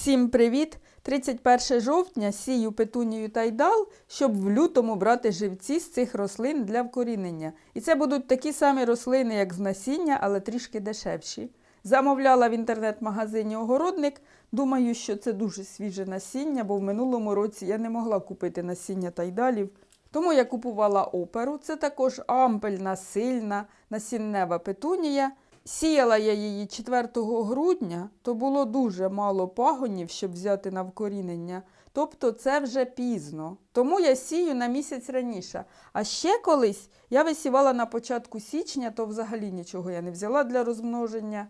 Всім привіт! 31 жовтня сію петунію тайдал, щоб в лютому брати живці з цих рослин для вкорінення. І це будуть такі самі рослини, як з насіння, але трішки дешевші. Замовляла в інтернет-магазині огородник. Думаю, що це дуже свіже насіння, бо в минулому році я не могла купити насіння тайдалів. Тому я купувала оперу. Це також ампельна, сильна, насіннева петунія. Сіяла я її 4 грудня, то було дуже мало пагонів, щоб взяти на вкорінення. Тобто це вже пізно. Тому я сію на місяць раніше. А ще колись я висівала на початку січня, то взагалі нічого я не взяла для розмноження.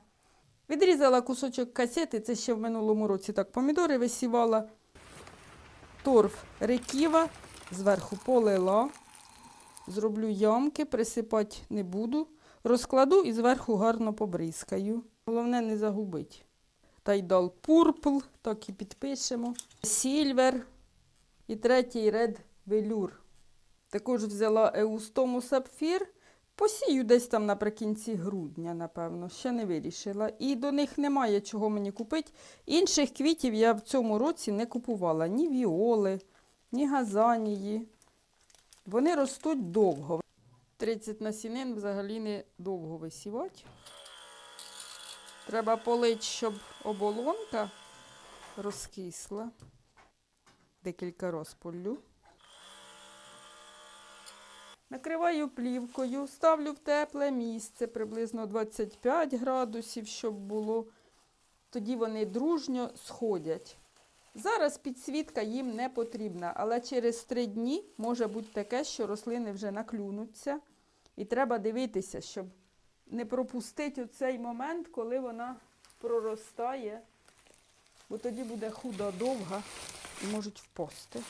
Відрізала кусочок касети, це ще в минулому році так помідори висівала. Торф реківа, зверху полила. Зроблю ямки, присипати не буду. Розкладу і зверху гарно побризкаю. Головне не загубить. Тайдал пурпл, так і підпишемо. Сільвер і третій ред велюр. Також взяла еустому сапфір. Посію десь там наприкінці грудня, напевно, ще не вирішила. І до них немає чого мені купити. Інших квітів я в цьому році не купувала ні віоли, ні газанії. Вони ростуть довго. 30 насінин взагалі не довго висівати. Треба полить, щоб оболонка розкисла. Декілька раз полю. Накриваю плівкою, ставлю в тепле місце, приблизно 25 градусів, щоб було. Тоді вони дружньо сходять. Зараз підсвітка їм не потрібна, але через три дні може бути таке, що рослини вже наклюнуться. І треба дивитися, щоб не пропустити цей момент, коли вона проростає, бо тоді буде худа довга і можуть впасти.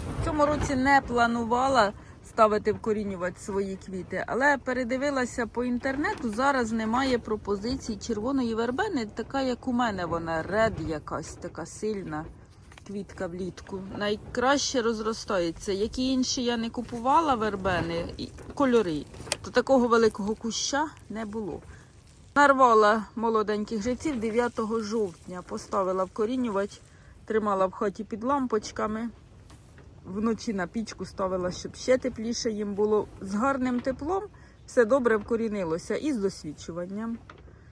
В цьому році не планувала ставити вкорінювати свої квіти, але передивилася по інтернету. Зараз немає пропозицій червоної вербени, така як у мене вона, ред якась така сильна квітка влітку. Найкраще розростається. Які інші я не купувала вербени і кольори, то такого великого куща не було. Нарвала молоденьких живців 9 жовтня, поставила вкорінювати, тримала в хаті під лампочками. Вночі на пічку ставила, щоб ще тепліше їм було. З гарним теплом все добре вкорінилося і з досвідчуванням.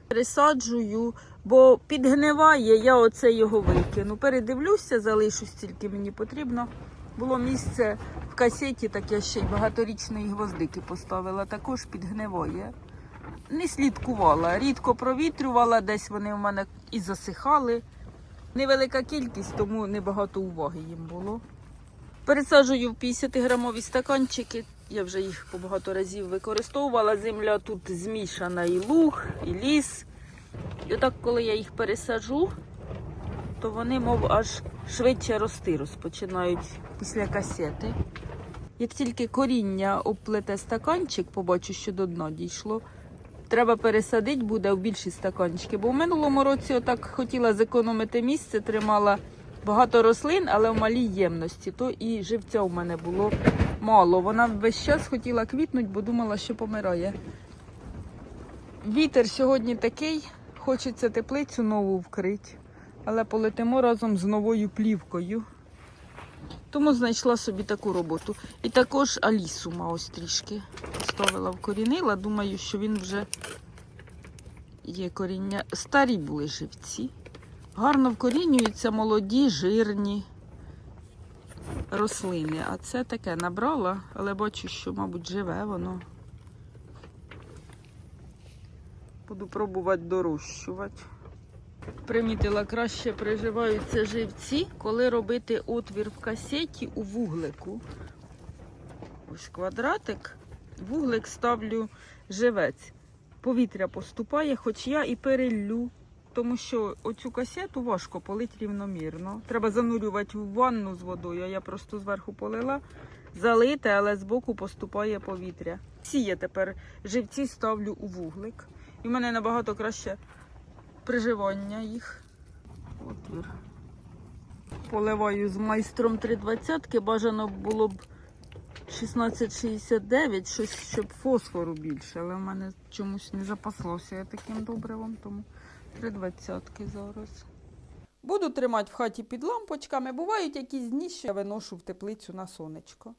Пересаджую, бо підгниває, я оце його викину. Передивлюся, залишу стільки мені потрібно. Було місце в касеті, так я ще й багаторічної гвоздики поставила, також підгниває. Не слідкувала, рідко провітрювала, десь вони в мене і засихали. Невелика кількість, тому небагато уваги їм було. Пересаджую в 50-грамові стаканчики. Я вже їх по багато разів використовувала. Земля тут змішана і луг, і ліс. І отак, коли я їх пересаджу, то вони, мов аж швидше рости розпочинають після касети. Як тільки коріння обплете стаканчик, побачу, що до дна дійшло, треба пересадити буде в більші стаканчики. Бо в минулому році отак хотіла зекономити місце, тримала багато рослин, але в малій ємності. То і живця в мене було мало. Вона весь час хотіла квітнути, бо думала, що помирає. Вітер сьогодні такий, хочеться теплицю нову вкрити, але полетимо разом з новою плівкою. Тому знайшла собі таку роботу. І також Алісума ось трішки поставила вкорінила. Думаю, що він вже є коріння. Старі були живці. Гарно вкорінюються молоді, жирні рослини. А це таке набрала, але бачу, що, мабуть, живе воно. Буду пробувати дорощувати. Примітила, краще приживаються живці, коли робити отвір в касеті у вуглику. Ось квадратик, вуглик ставлю живець. Повітря поступає, хоч я і переллю, тому що оцю касету важко полити рівномірно. Треба занурювати в ванну з водою, я просто зверху полила, залите, але збоку поступає повітря. Всі я тепер живці ставлю у вуглик. І в мене набагато краще приживання їх. Отвір. Поливаю з майстром 320 бажано було б 1669, щось, щоб фосфору більше, але в мене чомусь не запаслося я таким добривом, тому 320 зараз. Буду тримати в хаті під лампочками. Бувають якісь дні, що я виношу в теплицю на сонечко.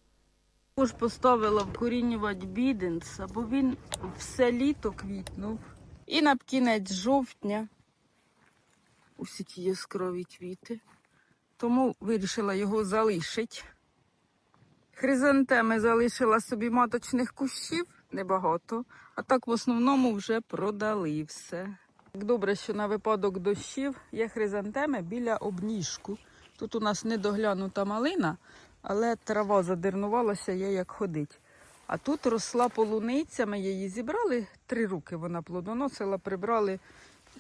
Також поставила вкорінювати біденса, бо він все літо квітнув. І на кінець жовтня усі ті яскраві квіти. Тому вирішила його залишити. Хризантеми залишила собі маточних кущів небагато, а так в основному вже продали все. Добре, що на випадок дощів є хризантеми біля обніжку. Тут у нас недоглянута малина, але трава задернувалася, є як ходить. А тут росла полуниця, ми її зібрали, три руки вона плодоносила, прибрали.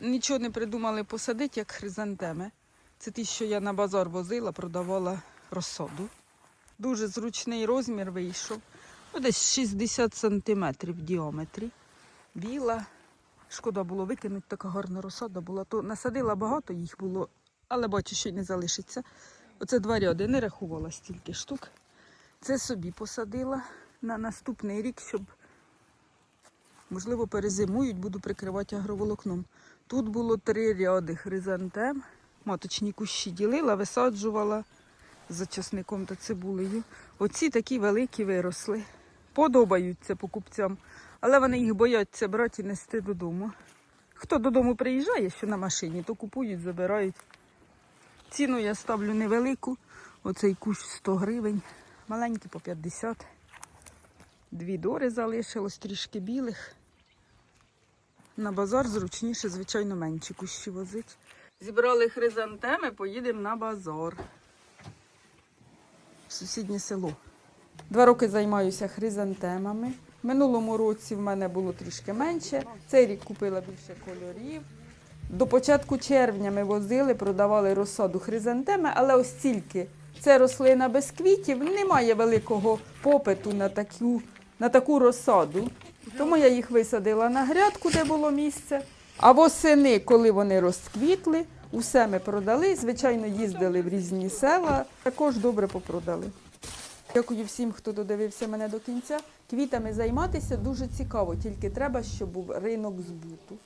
Нічого не придумали посадити, як хризантеми. Це ті, що я на базар возила, продавала розсаду. Дуже зручний розмір вийшов. Десь 60 сантиметрів в діаметрі. Біла. Шкода було викинути, така гарна розсада була. То насадила багато їх було, але бачу, що не залишиться. Оце два ряди, не рахувала стільки штук. Це собі посадила на наступний рік, щоб, можливо, перезимують, буду прикривати агроволокном. Тут було три ряди хризантем. Маточні кущі ділила, висаджувала за часником та цибулею. Оці такі великі виросли. Подобаються покупцям, але вони їх бояться брати і нести додому. Хто додому приїжджає, що на машині, то купують, забирають. Ціну я ставлю невелику. Оцей кущ 100 гривень, маленький по 50. Дві дори залишилось, трішки білих. На базар зручніше, звичайно, менші кущі возить. Зібрали хризантеми, поїдемо на базар. В сусіднє село. Два роки займаюся хризантемами. Минулому році в мене було трішки менше. Цей рік купила більше кольорів. До початку червня ми возили, продавали розсаду хризантеми, але ось тільки це рослина без квітів, немає великого попиту на таку, на таку розсаду. Тому я їх висадила на грядку, де було місце. А восени, коли вони розквітли, усе ми продали. Звичайно, їздили в різні села, також добре попродали. Дякую всім, хто додивився мене до кінця. Квітами займатися дуже цікаво, тільки треба, щоб був ринок збуту.